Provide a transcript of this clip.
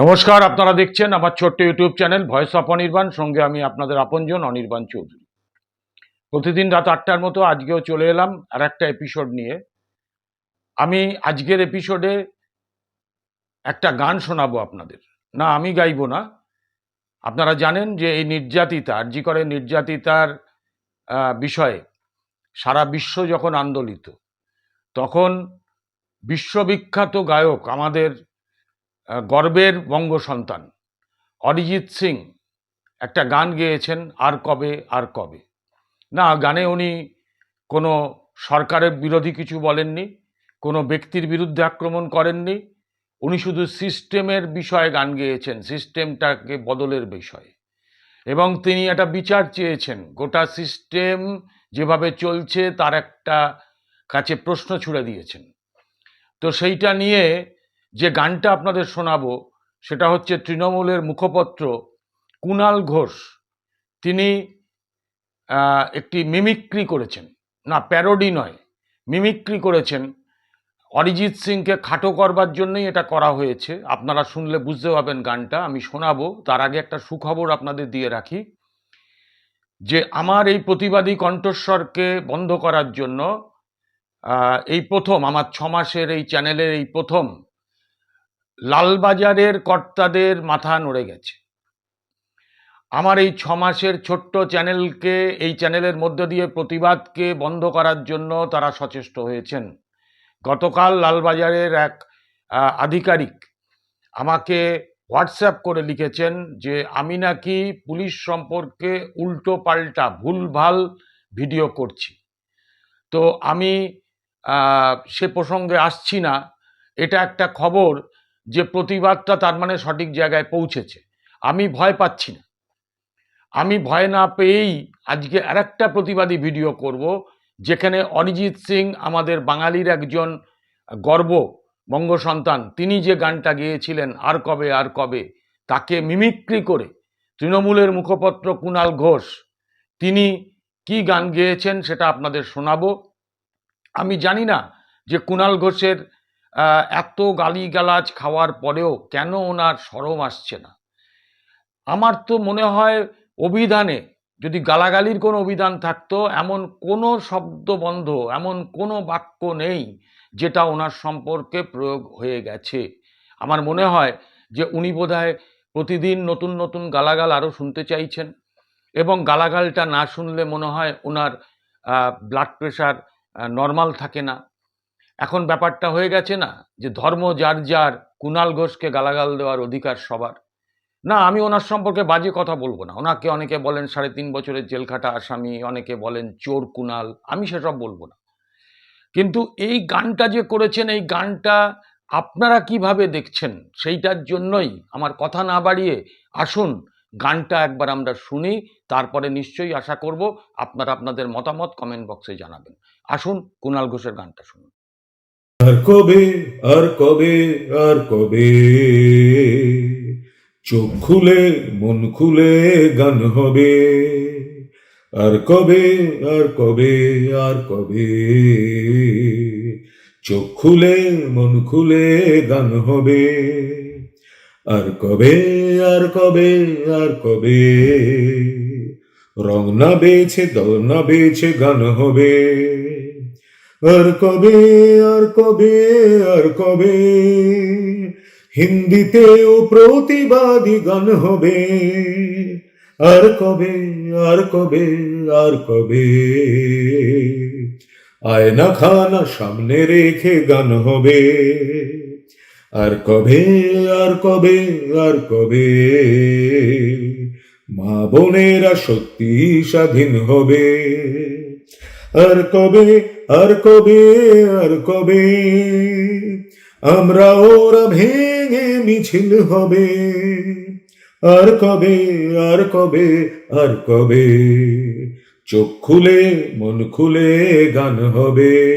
নমস্কার, আপনারা দেখছেন আমার ছোট্ট YouTube channel voice of Anirban. সঙ্গে আমি আপনাদের আপনজন অনির্বাণ চৌধুরী। প্রতিদিন রাত আটটার মতো আজকেও চলে এলাম আর একটা এপিসোড নিয়ে। আমি আজকের এপিসোডে একটা গান শোনাবো আপনাদের। না, আমি গাইবো না। আপনারা জানেন যে এই নির্যাতিতা, আরজি করে নির্যাতিতার বিষয়ে সারা বিশ্ব যখন আন্দোলিত, তখন বিশ্ববিখ্যাত গায়ক আমাদের গর্বের বঙ্গ সন্তান। অরিজিৎ সিং একটা গান গেয়েছেন, আর কবে আর কবে। না গানে উনি কোনো সরকারের বিরোধী কিছু বলেননি, কোনো ব্যক্তির বিরুদ্ধে আক্রমণ করেননি। উনি শুধু সিস্টেমের বিষয়ে গান গেয়েছেন, সিস্টেমটাকে বদলের বিষয়ে। এবং তিনি একটা বিচার চেয়েছেন, গোটা সিস্টেম যেভাবে চলছে তার একটা কাছে প্রশ্ন ছুড়ে দিয়েছেন। তো সেইটা নিয়ে যে গানটা আপনাদের শোনাবো, সেটা হচ্ছে তৃণমূলের মুখপত্র কুণাল ঘোষ। তিনি একটি মিমিক্রি করেছেন। না, প্যারোডি নয়, মিমিক্রি করেছেন। অরিজিৎ সিংকে খাটো করবার জন্যই এটা করা হয়েছে। আপনারা শুনলে বুঝতে পারবেন গানটা, আমি শোনাবো। তার আগে একটা সুখবর আপনাদের দিয়ে রাখি। যে আমার এই প্রতিবাদী কণ্ঠস্বরকে বন্ধ করার জন্য এই প্রথম, আমার ছ মাসের এই চ্যানেলের এই প্রথম লালবাজারের কর্তাদের মাথা নড়ে গেছে। আমার এই ছ মাসের ছোট্ট চ্যানেলকে, এই চ্যানেলের মধ্য দিয়ে প্রতিবাদকে বন্ধ করার জন্য তারা সচেষ্ট হয়েছেন। গতকাল লালবাজারের এক আধিকারিক আমাকে হোয়াটসঅ্যাপ করে লিখেছেন যে, আমি নাকি পুলিশ সম্পর্কে উল্টো পাল্টা ভুলভাল ভিডিও করছি। তো আমি সে প্রসঙ্গে আসছি না। এটা একটা খবর যে প্রতিবাদটা তার মানে সঠিক জায়গায় পৌঁছেছে। আমি ভয় পাচ্ছি না। আমি ভয় না পেয়েই আজকে আরেকটা প্রতিবাদী ভিডিও করব, যেখানে অরিজিৎ সিং, আমাদের বাঙালির একজন গর্ব, বঙ্গ সন্তান, তিনি যে গানটা গেয়েছিলেন, আর কবে আর কবে, তাকে মিমিক্রি করে তৃণমূলের মুখপত্র কুণাল ঘোষ, তিনি কি গান গেয়েছেন সেটা আপনাদের শোনাবো। আমি জানি না যে কুণাল ঘোষের এত গালিগালাজ খাওয়ার পরেও কেন ওনার সরম আসছে না? আমার তো মনে হয় অভিধানে যদি গালাগালির কোনো অভিধান থাকতো, এমন কোনো শব্দবন্ধ এমন কোনো বাক্য নেই যেটা ওনার সম্পর্কে প্রয়োগ হয়ে গেছে। আমার মনে হয় যে উনি বোধহয় প্রতিদিন নতুন নতুন গালাগাল আরও শুনতে চাইছেন এবং গালাগালটা না শুনলে মনে হয় ওনার ব্লাড প্রেশার নর্মাল থাকে না। এখন ব্যাপারটা হয়ে গেছে না যে ধর্ম যার যার কুণাল ঘোষকে গালাগাল দেওয়ার অধিকার সবার। না, আমি ওনার সম্পর্কে বাজে কথা বলব না। ওনাকে অনেকে বলেন সাড়ে তিন বছরের জেল খাটা আসামি, অনেকে বলেন চোর কুণাল আমি সেসব বলব না। কিন্তু এই গানটা যে করেছেন, এই গানটা আপনারা কীভাবে দেখছেন সেইটার জন্যই আমার কথা না বাড়িয়ে আসুন, গানটা একবার আমরা শুনি, তারপরে নিশ্চয়ই আশা করব আপনারা আপনাদের মতামত কমেন্ট বক্সে জানাবেন। আসুন কুণাল ঘোষের গানটা শুনুন। আর কবে আর কবে আর কবে? চোখ খুলে, মন খুলে গান হবে। আর কবে আর কবে আর কবে? চোখ খুলে, মন খুলে গান হবে। আর কবে আর কবে আর কবে? রং না বেছে, দল না বেছে গান হবে। আর কবে আর কবে আর কবে। হিন্দিতেও প্রতিবাদী গান হবে। আর কবে আর কবে আর কবে? আয়না খানা সামনে রেখে গান হবে। আর কবে আর কবে আর কবে? মা বোনেরা সত্যি স্বাধীন হবে। আর কবে আর কবে আর কবে? আমরা ওরা ভেঙে মিছিল হবে। আর কবে আর কবে আর কবে? চোখ খুলে, মন খুলে গান হবে।